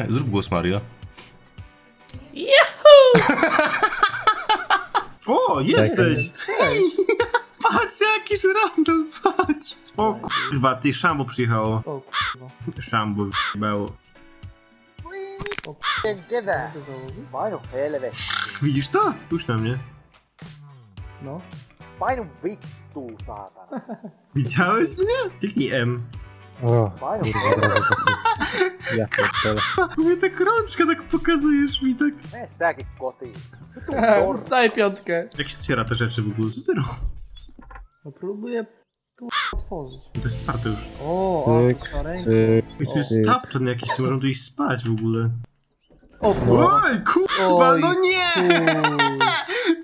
E, zrób głos Mario. O, jesteś! Hej! Patrz, jakiś random, patrz! O kurwa, ty szambo przyjechało. O kurwa. Szambo było. Dziewę. To założył? Fajną helvę. Widzisz to? Spójrz na mnie. No. Fajną vittu, saatana. Widziałeś mnie? Kliknij M. O, Fajną kurwa, od razu to Ja pierdolę. Mnie tak rączka tak pokazujesz mi tak. Säkin kotiin. Vittu torra. Daj piątkę. Jak się otwiera te rzeczy w ogóle? Co ty robisz? No próbuję tu otworzyć. To jest otwarte już. O, Cyk, ręka. cyk. I tu jest tapczan jakiś, tu możemy tu iść spać w ogóle. O kurwa. Oj, kurwa, Oj, no nie!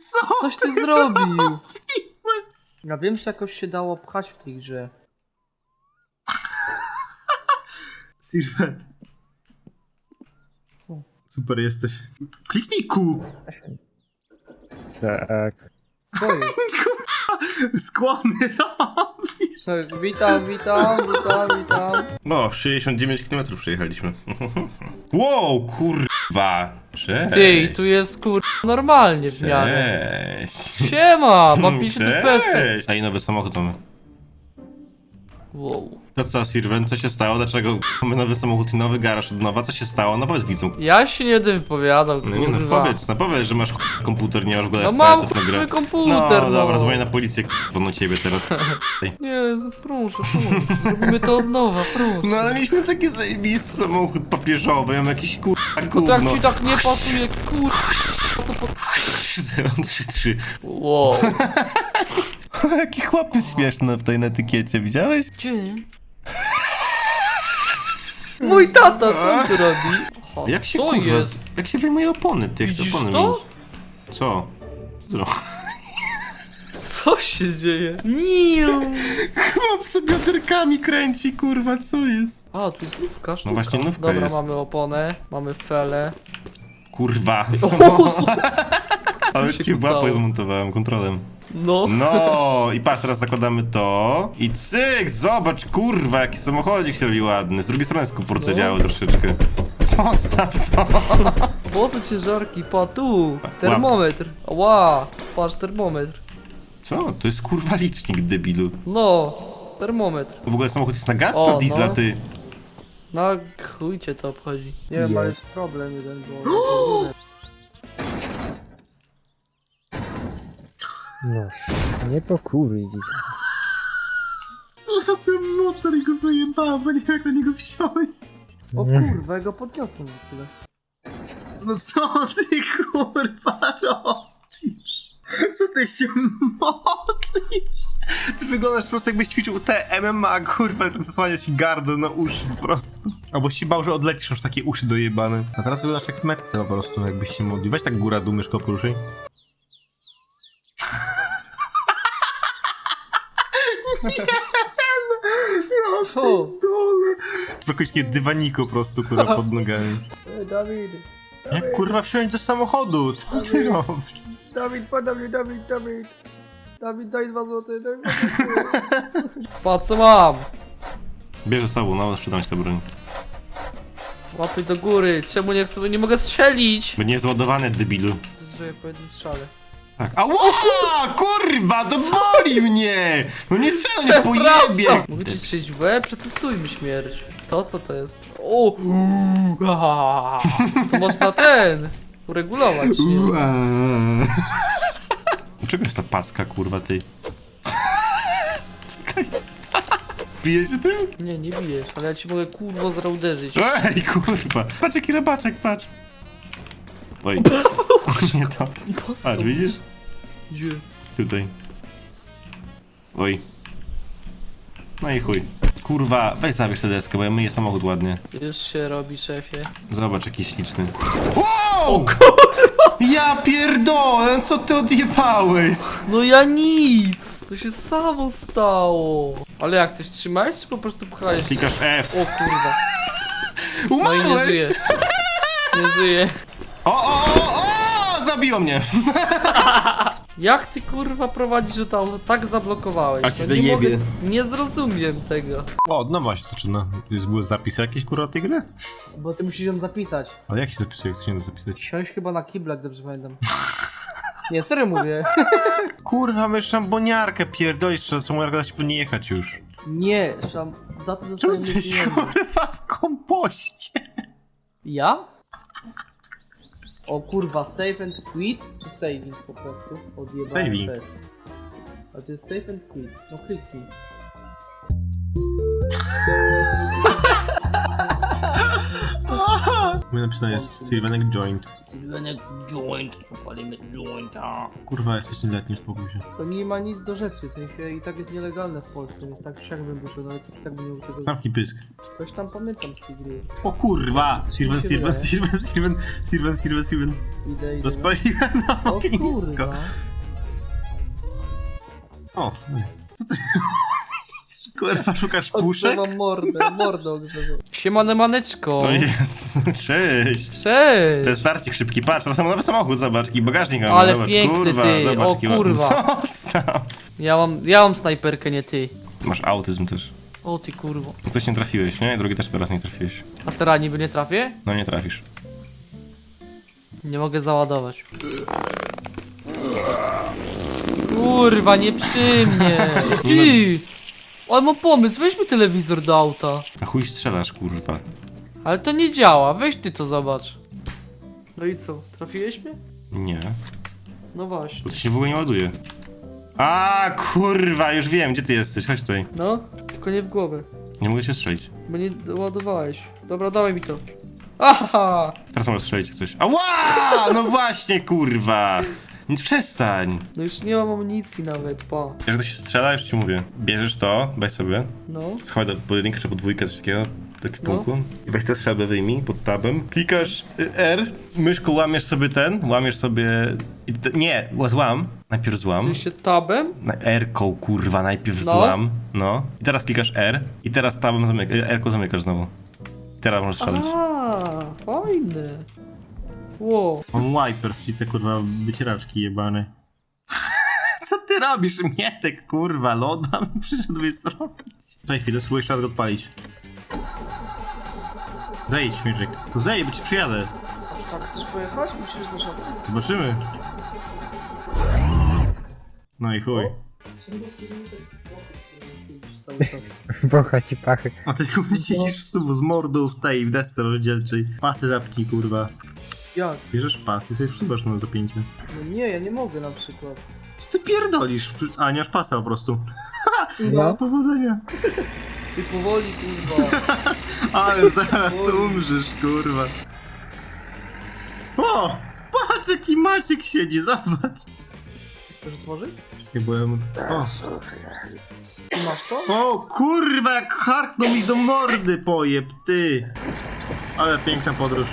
Co? Coś ty zrobił. Ja wiem, że jakoś się dało pchać w tej grze. Sirwe, Co? super jesteś. Kliknij Q. Tak. Co jest? Skłony robisz. Tak, witam, witam, witam, witam. No, 69 km przejechaliśmy. wow, kurwa. Cześć. Ty, tu jest kur... normalnie w miarę. Cześć. Siema, mam 50 FPS. Cześć. A i nowy samochód mamy. Wow. To co, Sirven, co się stało? Dlaczego mamy nowy samochód i nowy garaż od nowa? Co się stało? No powiedz widzom. Ja się nie będę wypowiadał, No nie no, kurwa. powiedz, no powiedz, że masz komputer, nie masz w ogóle No mam FPS-ów na grę. chujowy komputer, no. no. dobra, dzwonię na policję, k***a, no ciebie teraz. Nie, proszę, proszę. Zrobimy to od nowa, proszę. No ale mieliśmy taki zajebisty samochód papieżowy, ja mam jakiś kurwa No to gówno. ci tak nie pasuje, kur... To po... 033. Wow. Jaki chłop jest śmieszny w tej etykiecie, widziałeś? Gdzie? Mój tata, co on tu robi? Aha, Jak się co kurwa, jest? Jak się wyjmuje opony, ty chcesz Widzisz opony to? wyjąć. Co? Co? Co się dzieje? Niu. Chłop z bioderkami kręci, kurwa, co jest? A, tu jest nówka, sztuka. właśnie nówka Dobra, jest. mamy oponę, mamy felę. Kurwa. O, su- Ale się ci kucało. łapę zmontowałem kontrolem. No. No i patrz, teraz zakładamy to i cyk, zobacz, kurwa, jaki samochodzik się robi ładny. Z drugiej strony jest kupurcewiały No. troszeczkę. Zostaw to. Po co ciężarki? Pa tu! Termometr. Ła, patrz, termometr. Co? To jest kurwa licznik, debilu. No, termometr. W ogóle samochód jest na gaz O, czy diesla, no. ty? No, chuj cię to obchodzi. Nie wiem, ale jest problem jeden, bo... No, nie pokurwi zaraz. Znalazłem motor i go wyjebałem, bo nie wiem jak na niego wsiąść. O kurwa, ja go podniosę na chwilę. No co ty kurwa robisz? Co ty się modlisz? Ty wyglądasz po prostu jakbyś ćwiczył te MMA, kurwa, tak zasłania ci gardło na uszy po prostu. Albo się bał, że odlecisz, aż takie uszy dojebane. A teraz wyglądasz jak w metce po prostu, jakbyś się modlił. Weź tak góra, dół, myszko poruszaj. Co? Dole. Jakieś takie dywaniko po prostu, kurwa, pod nogami. Ej, Dawid. Jak kurwa wsiąść do samochodu? Co ty robisz? Dawid, podaj mnie, Dawid, Dawid. Dawid, daj dwa złote, daj dwa złote. Patrz, co mam. Bierz ze sobą, no, sprzedam ci tę broń. Łapy do góry, czemu nie chcę, nie mogę strzelić? Bo nie jest ładowany, debilu. To jest, że ja po jednym strzale. Tak. Ała! Kurwa, to boli mnie! No nie strzelaj, nie pojebie! Mogę ci strzelić w łeb? Przetestujmy śmierć. To co to jest? O! uuu. To można ten uregulować, nie? Dlaczego jest ta paska, kurwa, ty? Czekaj. Bije się tym? Nie, nie bijesz, ale ja ci mogę kurwo zaraz uderzyć. Ej, kurwa. Patrz jaki robaczek, patrz. Oj. Nie to. Patrz, widzisz? Gdzie? Tutaj. Oj. No i chuj. Kurwa, weź zabierz tę deskę, bo ja myję samochód ładnie. Już się robi, szefie. Zobacz, jaki śliczny. Wow! Ja pierdolę, co ty odjebałeś? No ja nic! To się samo stało. Ale jak, coś trzymałeś, czy po prostu pchałeś? Klikasz F. O kurwa. No i nie Umarłeś! żyje. Nie żyje. O, o, o, o! Zabiło mnie! Jak ty kurwa prowadzisz to auto? Tak zablokowałeś. A ci No nie, zajebie. mogę, nie zrozumiem tego. O, od nowa się zaczyna. Jest były zapisy jakieś kurwa tej gry? Bo ty musisz ją zapisać. Ale jak się zapisuje, jak to się zapisać? Siąść chyba na kiblach, dobrze pamiętam. Nie, serio mówię. Kurwa, my szamboniarkę pierdolisz, trzeba szamboniarkę dać nie jechać już. Nie, szam... za to Czemu dostałem jesteś pieniądze. kurwa w kompoście? Ja? O kurwa, save and quit? Czy saving po prostu? Odjebałem Saving. test. A to jest save and quit. No kliknij. My napisane jest Sylvanek Joint. Sylwenek joint, popalimy jointa. Kurwa, jesteś nieletni, spokój się. To nie ma nic do rzeczy, w sensie i tak jest nielegalne w Polsce, więc tak siak bym wyszedł, nawet i tak bym nie mógł tego... Zamknij pysk. Coś tam pamiętam z tej gry. O kurwa! Sylvan, się Sylvan, wydaje? Sylvan, Sylvan, Sylvan. Idę, idę. Rozpaliłem na O ognisko. kurwa. O, nice. Co ty Kurwa, szukasz puszek? Odgrzewam mordę, mordę odgrzewam. Siemane maneczko. To jest. Cześć. Cześć. Restarcik szybki, patrz, teraz mam nowy samochód, zobacz, i bagażnik mam, Ale zobacz, piękny kurwa, ty, zobacz, o jaki ładny. kurwa. Zostaw. Ja mam, ja mam snajperkę, nie ty. Masz autyzm też. O ty kurwo. Ktoś nie trafiłeś, nie? Drugi też teraz nie trafiłeś. A teraz niby nie trafię? No nie trafisz. Nie mogę załadować. Kurwa, nie przy mnie. Ty! Ale mam pomysł, weźmy telewizor do auta. Na chuj strzelasz, kurwa. Ale to nie działa, weź ty to zobacz. No i co, trafiłeś mnie? Nie, No właśnie. bo to się w ogóle nie ładuje. A kurwa, już wiem, gdzie ty jesteś, chodź tutaj. No, tylko nie w głowę, Nie mogę się strzelić. bo nie ładowałeś. Dobra, dawaj mi to. Aha! Teraz mogę strzelić jak coś. Ała! No właśnie, kurwa! Nie przestań. No już nie mam amunicji nawet, pa. Jak to się strzela, już ci mówię. Bierzesz to, weź sobie, No, schowaj do pojedynkę czy podwójkę, coś takiego, tak w No. I weź tę strzelbę wyjmij pod tabem. Klikasz y, R, myszką łamiesz sobie ten, łamiesz sobie... i te- Nie, złam. Najpierw złam. czyli się tabem? Na R-ką, kurwa, najpierw No. złam. No. I teraz klikasz R. I teraz tabem zamyka, R-ką zamykasz znowu. I teraz możesz strzelać. A, fajne. Ło. Mam wipers, ci te kurwa wycieraczki jebane. Co ty robisz, Mietek, kurwa, loda mi przyszedłeś zrobić. Czekaj chwilę, spróbuj jeszcze raz go odpalić. Zejdź, Mietek. To zejdź, bo ci przyjadę. Aż tak chcesz pojechać? Musisz do żadnego. Zobaczymy. No i chuj. Cały czas. Bocha ci pachy. A ty kurwa siedzisz w z mordą w tej w desce rozdzielczej. Pasy zapnij, kurwa. Jak? Bierzesz pas i sobie wsuwasz na zapięcie. No nie, ja nie mogę na przykład. Co ty pierdolisz? A, nie masz pasa po prostu. No. Powodzenia. I powoli, kurwa. Ale zaraz umrzesz, kurwa. O! Patrz jaki Maciek siedzi, zobacz. Chcesz otworzyć? Nie byłem... O, Ty masz to? o kurwa, jak harknął mi do mordy pojeb, ty. Ale piękna podróż.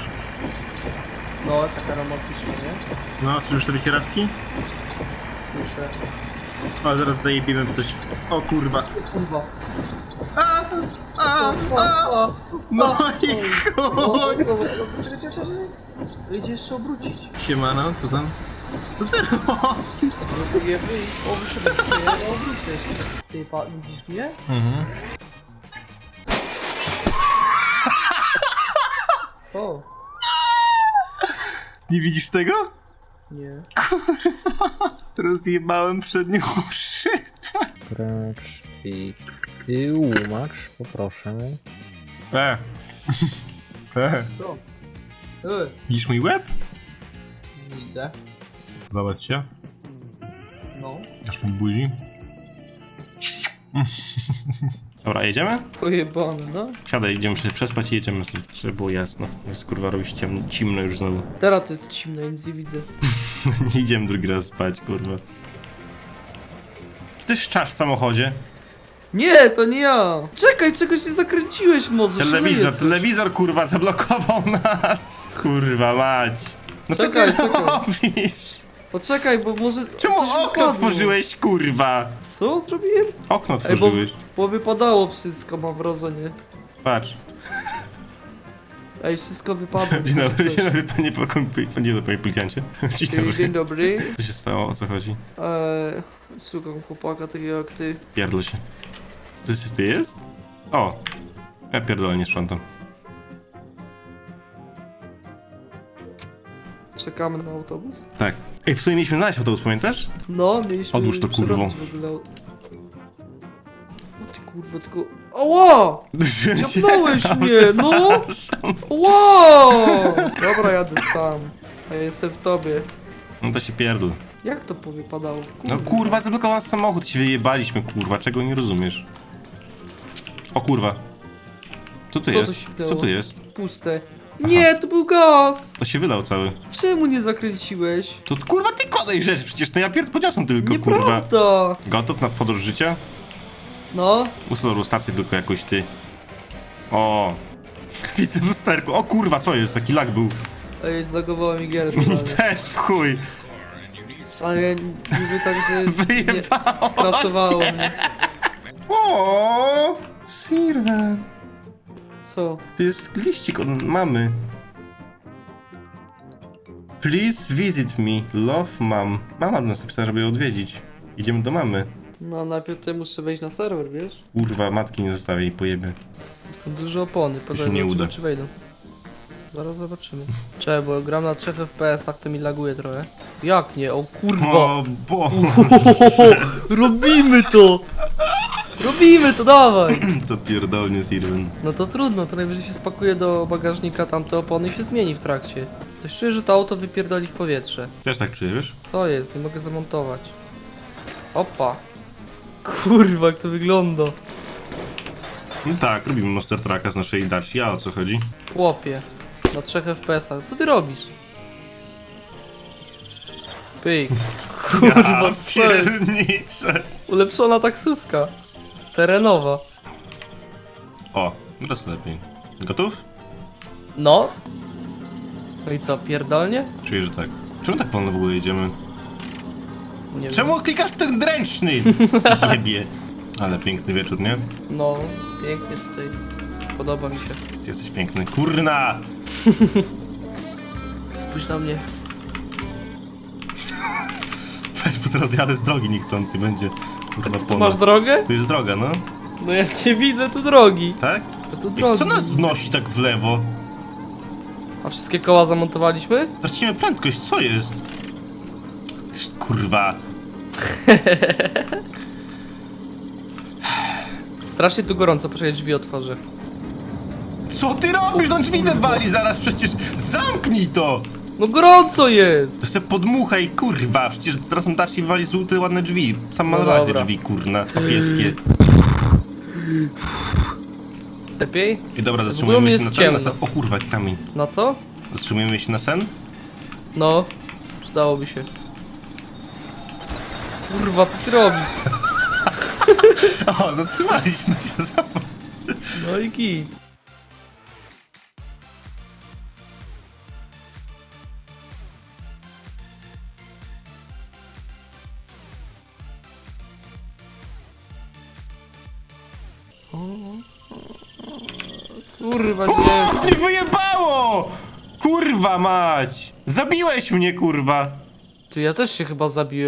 No, taka romantyczna, nie? No, słyszysz te wycierawki? Słyszę. Ale zaraz zajebiemy w coś. O kurwa. Kurwa. A, a, O, o, no i chuj. Czekaj, czekaj, czekaj. Idzie jeszcze obrócić. Siemano, co tam? Co ty robisz? Je wyjść. O, wyszedłem, ja obrócę jeszcze. Ty, pa, widzisz mnie? Mhm. Nie widzisz tego? Nie. Rozjebałem przednią szybę. Precz i tłumacz, poproszę. E. E. Co? Widzisz mój łeb? widzę. Zobacz się. No. Aż mi buzi. Dobra, jedziemy? Pojebane, no. Siadaj, idziemy się przespać i jedziemy, żeby było jasno. Jest kurwa robić ciemno, cimno już znowu. Teraz to jest ciemno, ja nic nie widzę. nie idziemy drugi raz spać, kurwa. Czy ty szczasz w samochodzie? Nie, to nie ja! Czekaj, czegoś nie zakręciłeś może, Telewizor, szaleje coś. telewizor kurwa zablokował nas! Kurwa mać! No co Czekaj, ty czekaj. robisz? Poczekaj, bo może Czemu coś okno otworzyłeś, kurwa? Co zrobiłem? Okno Ej, bo, otworzyłeś. Bo wypadało wszystko, mam wrażenie. Patrz. Ej, wszystko wypadło. Dzień dobry, dzień dobry, panie, panie, panie, panie policjancie. Dzień dobry. Dzień dobry. Co się stało, o co chodzi? Eee, szukam chłopaka takiego jak ty. Pierdol się. Co się ty jest? O! Ja pierdolę, nie sprzątam. Czekamy na autobus. Tak. Ej, w sumie mieliśmy znaleźć autobus, pamiętasz? No, mieliśmy Odłóż to, kurwo. Kurwa, tylko... Oła! Ciapnąłeś mnie, no! Wow! Dobra, jadę sam. A ja jestem w tobie. No to się pierdol. Jak to powypadało? No kurwa, zablokowałem samochód, się wyjebaliśmy, kurwa, czego nie rozumiesz? O kurwa. Co tu Co jest? Co tu jest? Puste. Nie, to był gaz! To się wylał cały. Czemu nie zakręciłeś? To kurwa ty kładaj rzeczy, przecież to ja pierd podniosłem tylko, kurwa. Nieprawda! Gotów na podróż życia? No, Ustal stację tylko jakoś ty. O. Widzę w lusterku. O kurwa, co jest? Taki lag był. ej, zlagowało mi gierę Mi też w chuj. Ale ja niby tak, że nie Wyjebało cię. mnie. O, Sirven. Co? To jest liścik od mamy. Please visit me, love mom. Mama do nas napisała, żeby ją odwiedzić. Idziemy do mamy. No, najpierw ty muszę wejść na serwer, wiesz? Kurwa, matki nie zostawię jej pojeby. Są duże opony, podaj nie zobaczymy, uda. czy wejdą. Zaraz zobaczymy. Czekaj, bo gram na 3 FPS-ach, to mi laguje trochę. Jak nie? O kurwa! O, bo. Robimy to! Robimy to, dawaj! To pierdolnie, Sirven. No to trudno, to najwyżej się spakuje do bagażnika tamte opony i się zmieni w trakcie. Coś czuję, że to auto wypierdoli w powietrze. Też tak czujesz? Co jest? Nie mogę zamontować. Opa! Kurwa, jak to wygląda. No tak, robimy Monster Trucka z naszej Daci, a o co chodzi? Chłopie, na 3 FPS-ach. Co ty robisz? Pyk. Kurwa, co jest? Piernicze. Ulepszona taksówka. Terenowa. O, teraz lepiej. Gotów? No. No i co, pierdolnie? Czuję, że tak. Czemu tak wolno w ogóle jedziemy? Nie Czemu klikasz w ten dręczny? Zjebie. Ale piękny wieczór, nie? wiem. No, pięknie tutaj. Podoba mi się. Ty jesteś piękny. Kurna! Spójrz na mnie. Weź, bo zaraz jadę z drogi niechcący, będzie kurwa Tu ponad. masz drogę? Tu jest droga, no. No ja nie widzę tu drogi. Tak? To tu Jak, drogi. co nas znosi tak w lewo? A wszystkie koła zamontowaliśmy? Tracimy prędkość, co jest? Kurwa. Strasznie tu gorąco, poczekaj, drzwi otworzę. Co ty robisz? No drzwi wywali zaraz, przecież zamknij to! No gorąco jest! To se podmuchaj, kurwa, przecież zaraz on dasz i wywali żółte, ładne drzwi. Sam No malowałeś te dobra. drzwi, kurna, papieskie. Lepiej? I dobra, ogóle zatrzymujemy się jest na ten, na ciemno. sen. O kurwa, kamień. Na co? Zatrzymujemy się na sen? No, przydałoby się. Kurwa, co ty robisz? O, zatrzymaliśmy się, zobacz. No i git. Kurwa, gdzie jest? Nie wyjebało! Kurwa mać! Zabiłeś mnie, kurwa! Ty, ja też się chyba zabiłem.